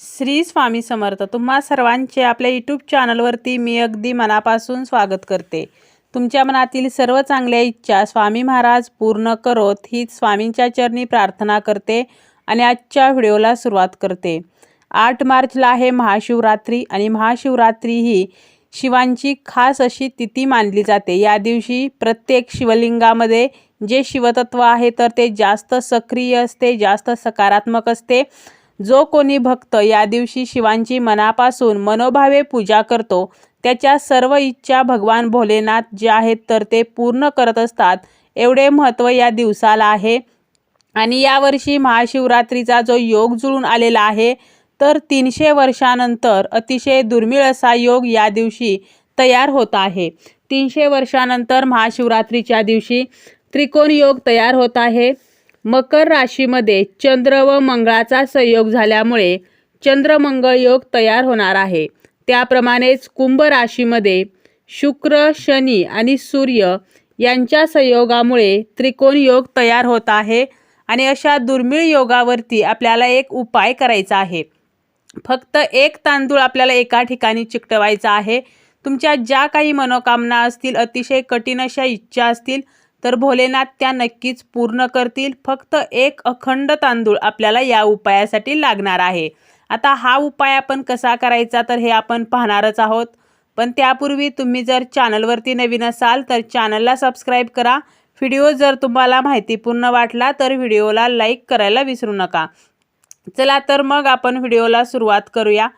श्री स्वामी समर्थ तुम्हा सर्वांचे आपल्या यूट्यूब चॅनलवरती मी अगदी मनापासून स्वागत करते. तुमच्या मनातील सर्व चांगल्या इच्छा स्वामी महाराज पूर्ण करोत ही स्वामींच्या चरणी प्रार्थना करते आणि आजच्या व्हिडिओला सुरुवात करते. आठ मार्चला आहे महाशिवरात्री आणि महाशिवरात्री ही शिवांची खास अशी तिथी मानली जाते. या दिवशी प्रत्येक शिवलिंगामध्ये जे शिवतत्व आहे तर ते जास्त सक्रिय असते जास्त सकारात्मक असते. जो कोणी भक्त या दिवशी शिवांची मनापासून मनोभावे पूजा करतो त्याच्या सर्व इच्छा भगवान भोलेनाथ जे आहेत तर ते पूर्ण करत असतात. एवढे महत्त्व या दिवसाला आहे. आणि यावर्षी महाशिवरात्रीचा जो योग जुळून आलेला आहे तर तीनशे वर्षानंतर अतिशय दुर्मिळ असा योग या दिवशी तयार होत आहे. तीनशे वर्षानंतर महाशिवरात्रीच्या दिवशी त्रिकोण योग तयार होत आहे. मकर राशीमध्ये चंद्र व मंगळाचा संयोग झाल्यामुळे चंद्रमंगळ योग तयार होणार आहे. त्याप्रमाणेच कुंभ राशीमध्ये शुक्र शनी आणि सूर्य यांच्या संयोगामुळे त्रिकोण योग तयार होत आहे आणि अशा दुर्मिळ योगावरती आपल्याला एक उपाय करायचा आहे. फक्त एक तांदूळ आपल्याला एका ठिकाणी चिकटवायचा आहे. तुमच्या ज्या काही मनोकामना असतील अतिशय कठीण अशा इच्छा असतील तर भोलेनाथ त्या नक्कीच पूर्ण करतील. फक्त एक अखंड तांदूळ आपल्याला या उपायासाठी लागणार आहे. आता हा उपाय आपण कसा करायचा तर हे आपण पाहणारच आहोत. पण त्यापूर्वी तुम्ही जर चॅनलवरती नवीन असाल तर चॅनलला सबस्क्राईब करा. व्हिडिओ जर तुम्हाला माहितीपूर्ण वाटला तर व्हिडिओला लाईक करायला विसरू नका. चला तर मग आपण व्हिडिओला सुरुवात करूया.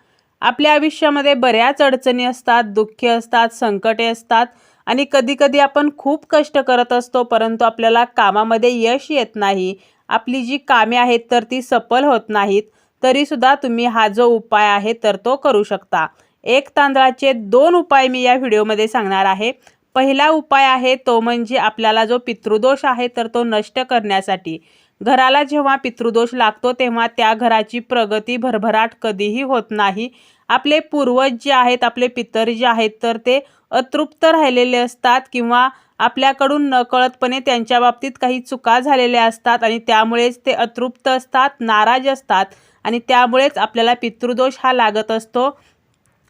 आपल्या आयुष्यामध्ये बऱ्याच अडचणी असतात दुःखे असतात संकटे असतात. आणि कधीकधी आपण खूप कष्ट करत असतो परंतु आपल्याला कामामध्ये यश येत नाही. आपली जी कामे आहेत तर ती सफल होत नाहीत. तरीसुद्धा तुम्ही हा जो उपाय आहे तर तो करू शकता. एक तांदळाचे दोन उपाय मी या व्हिडिओमध्ये सांगणार आहे. पहिला उपाय आहे तो म्हणजे आपल्याला जो पितृदोष आहे तर तो नष्ट करण्यासाठी. घराला जेव्हा पितृदोष लागतो तेव्हा त्या घराची प्रगती भरभराट कधीही होत नाही. आपले पूर्वज जे आहेत आपले पितर जे आहेत तर ते अतृप्त राहिलेले असतात किंवा आपल्याकडून नकळतपणे त्यांच्या बाबतीत काही चुका झालेल्या असतात आणि त्यामुळेच ते अतृप्त असतात नाराज असतात आणि त्यामुळेच आपल्याला पितृदोष हा लागत असतो.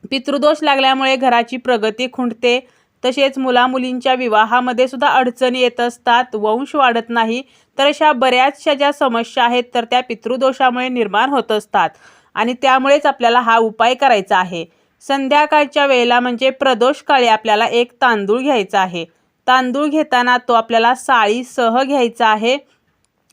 पितृदोष लागल्यामुळे घराची प्रगती खुंटते. तसेच मुलामुलींच्या विवाहामध्ये सुद्धा अडचणी येत असतात. वंश वाढत नाही. तर अशा बऱ्याचशा ज्या समस्या आहेत तर त्या पितृदोषामुळे निर्माण होत असतात. आणि त्यामुळेच आपल्याला हा उपाय करायचा आहे. संध्याकाळच्या वेळेला म्हणजे प्रदोष काळी आपल्याला एक तांदूळ घ्यायचा आहे. तांदूळ घेताना तो आपल्याला साळीसह घ्यायचा आहे.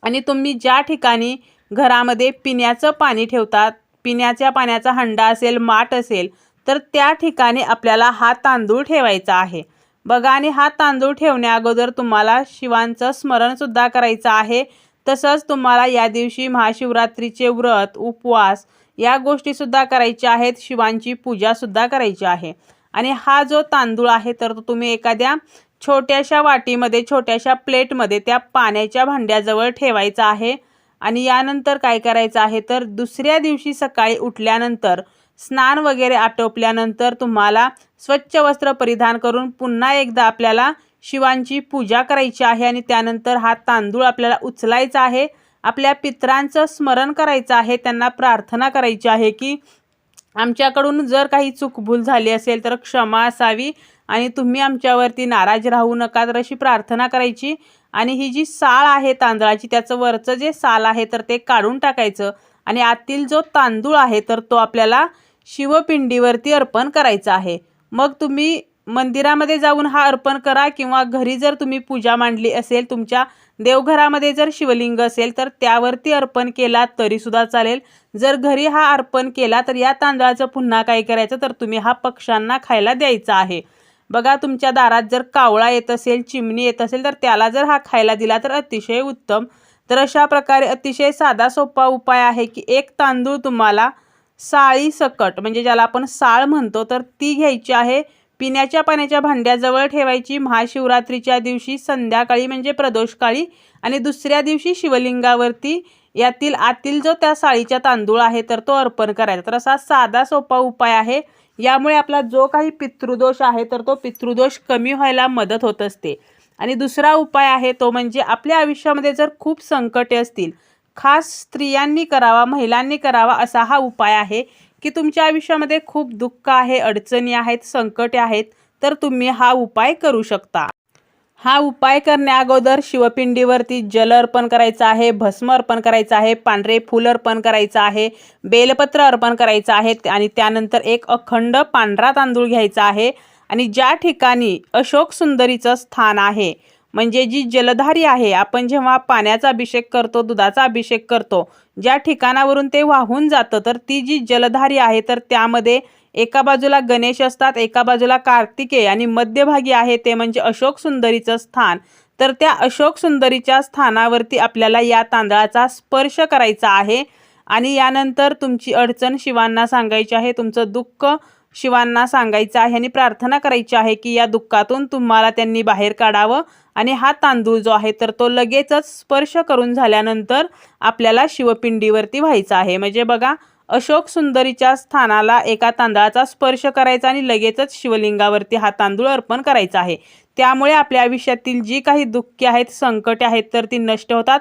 आणि तुम्ही ज्या ठिकाणी घरामध्ये पिण्याचं पाणी ठेवतात पिण्याच्या पाण्याचा हंडा असेल माठ असेल तर त्या ठिकाणी आपल्याला हा तांदूळ ठेवायचा आहे. बघा आणि हा तांदूळ ठेवण्या अगोदर तुम्हाला शिवांचं स्मरणसुद्धा करायचं आहे. तसंच तुम्हाला या दिवशी महाशिवरात्रीचे व्रत उपवास या गोष्टीसुद्धा करायच्या आहेत. शिवांची पूजासुद्धा करायची आहे. आणि हा जो तांदूळ आहे तर तो तुम्ही एखाद्या छोट्याशा वाटीमध्ये छोट्याशा प्लेटमध्ये त्या पाण्याच्या भांड्याजवळ ठेवायचा आहे. आणि यानंतर काय करायचं आहे तर दुसऱ्या दिवशी सकाळी उठल्यानंतर स्नान वगैरे आटोपल्यानंतर तुम्हाला स्वच्छ वस्त्र परिधान करून पुन्हा एकदा आपल्याला शिवांची पूजा करायची आहे. आणि त्यानंतर हा तांदूळ आपल्याला उचलायचा आहे. आपल्या पित्रांचं स्मरण करायचं आहे त्यांना प्रार्थना करायची आहे की आमच्याकडून जर काही चुकभूल झाली असेल तर क्षमा असावी आणि तुम्ही आमच्यावरती नाराज राहू नका तर अशी प्रार्थना करायची. आणि ही जी साळ आहे तांदळाची त्याचं वरचं जे साल आहे तर ते काढून टाकायचं आणि आतील जो तांदूळ आहे तर तो आपल्याला शिवपिंडीवरती अर्पण करायचा आहे. मग तुम्ही मंदिरामध्ये जाऊन हा अर्पण करा किंवा घरी जर तुम्ही पूजा मांडली असेल तुमच्या देवघरामध्ये जर शिवलिंग असेल तर त्यावरती अर्पण केला तरीसुद्धा चालेल. जर घरी हा अर्पण केला तर या तांदळाचं पुन्हा काय करायचं? तर तुम्ही हा पक्ष्यांना खायला द्यायचा आहे. बघा तुमच्या दारात जर कावळा येत असेल चिमणी येत असेल तर त्याला जर हा खायला दिला तर अतिशय उत्तम. तर अशा प्रकारे अतिशय साधा सोपा उपाय आहे की एक तांदूळ तुम्हाला साळी सकट म्हणजे ज्याला आपण साळ म्हणतो तर ती घ्यायची आहे. पिण्याच्या पाण्याच्या भांड्याजवळ ठेवायची महाशिवरात्रीच्या दिवशी संध्याकाळी म्हणजे प्रदोषकाळी आणि दुसऱ्या दिवशी शिवलिंगावरती. यातील आतील जो त्या साळीच्या तांदूळ आहे तर तो अर्पण करायचा. तर असा साधा सोपा उपाय आहे. यामुळे आपला जो काही पितृदोष आहे तर तो पितृदोष कमी व्हायला मदत होत असते. आणि दुसरा उपाय आहे तो म्हणजे आपल्या आयुष्यामध्ये जर खूप संकटे असतील खास स्त्रियांनी करावा महिलांनी करावा असा हा उपाय आहे. की तुमच्या आयुष्यामध्ये खूप दुःख आहे अडचणी आहेत संकटे आहेत तर तुम्ही हा उपाय करू शकता. हा उपाय करण्या अगोदर शिवपिंडीवरती जल अर्पण करायचं आहे भस्म अर्पण करायचं आहे पांढरे फूल अर्पण करायचं आहे बेलपत्र अर्पण करायचं आहे आणि त्यानंतर एक अखंड पांढरा तांदूळ घ्यायचा आहे आणि ज्या ठिकाणी अशोक सुंदरीचं स्थान आहे म्हणजे जी जलधारी आहे आपण जेव्हा पाण्याचा अभिषेक करतो दुधाचा अभिषेक करतो ज्या ठिकाणावरून ते वाहून जातं तर ती जी जलधारी आहे तर त्यामध्ये एका बाजूला गणेश असतात एका बाजूला कार्तिकेय आणि मध्यभागी आहे ते म्हणजे अशोक सुंदरीचं स्थान. तर त्या अशोक सुंदरीच्या स्थानावरती आपल्याला या तांदळाचा स्पर्श करायचा आहे आणि यानंतर तुमची अडचण शिवांना सांगायची आहे तुमचं दुःख शिवांना सांगायचं आहे आणि प्रार्थना करायची आहे की या दुःखातून तुम्हाला त्यांनी बाहेर काढावं आणि हा तांदूळ जो आहे तर तो लगेचच स्पर्श करून झाल्यानंतर आपल्याला शिवपिंडीवरती व्हायचा आहे. म्हणजे बघा अशोक सुंदरीच्या स्थानाला एका तांदळाचा स्पर्श करायचा आणि लगेचच शिवलिंगावरती हा तांदूळ अर्पण करायचा आहे. त्यामुळे आपल्या आयुष्यातील जी काही दुःखे आहेत संकटे आहेत तर ती नष्ट होतात.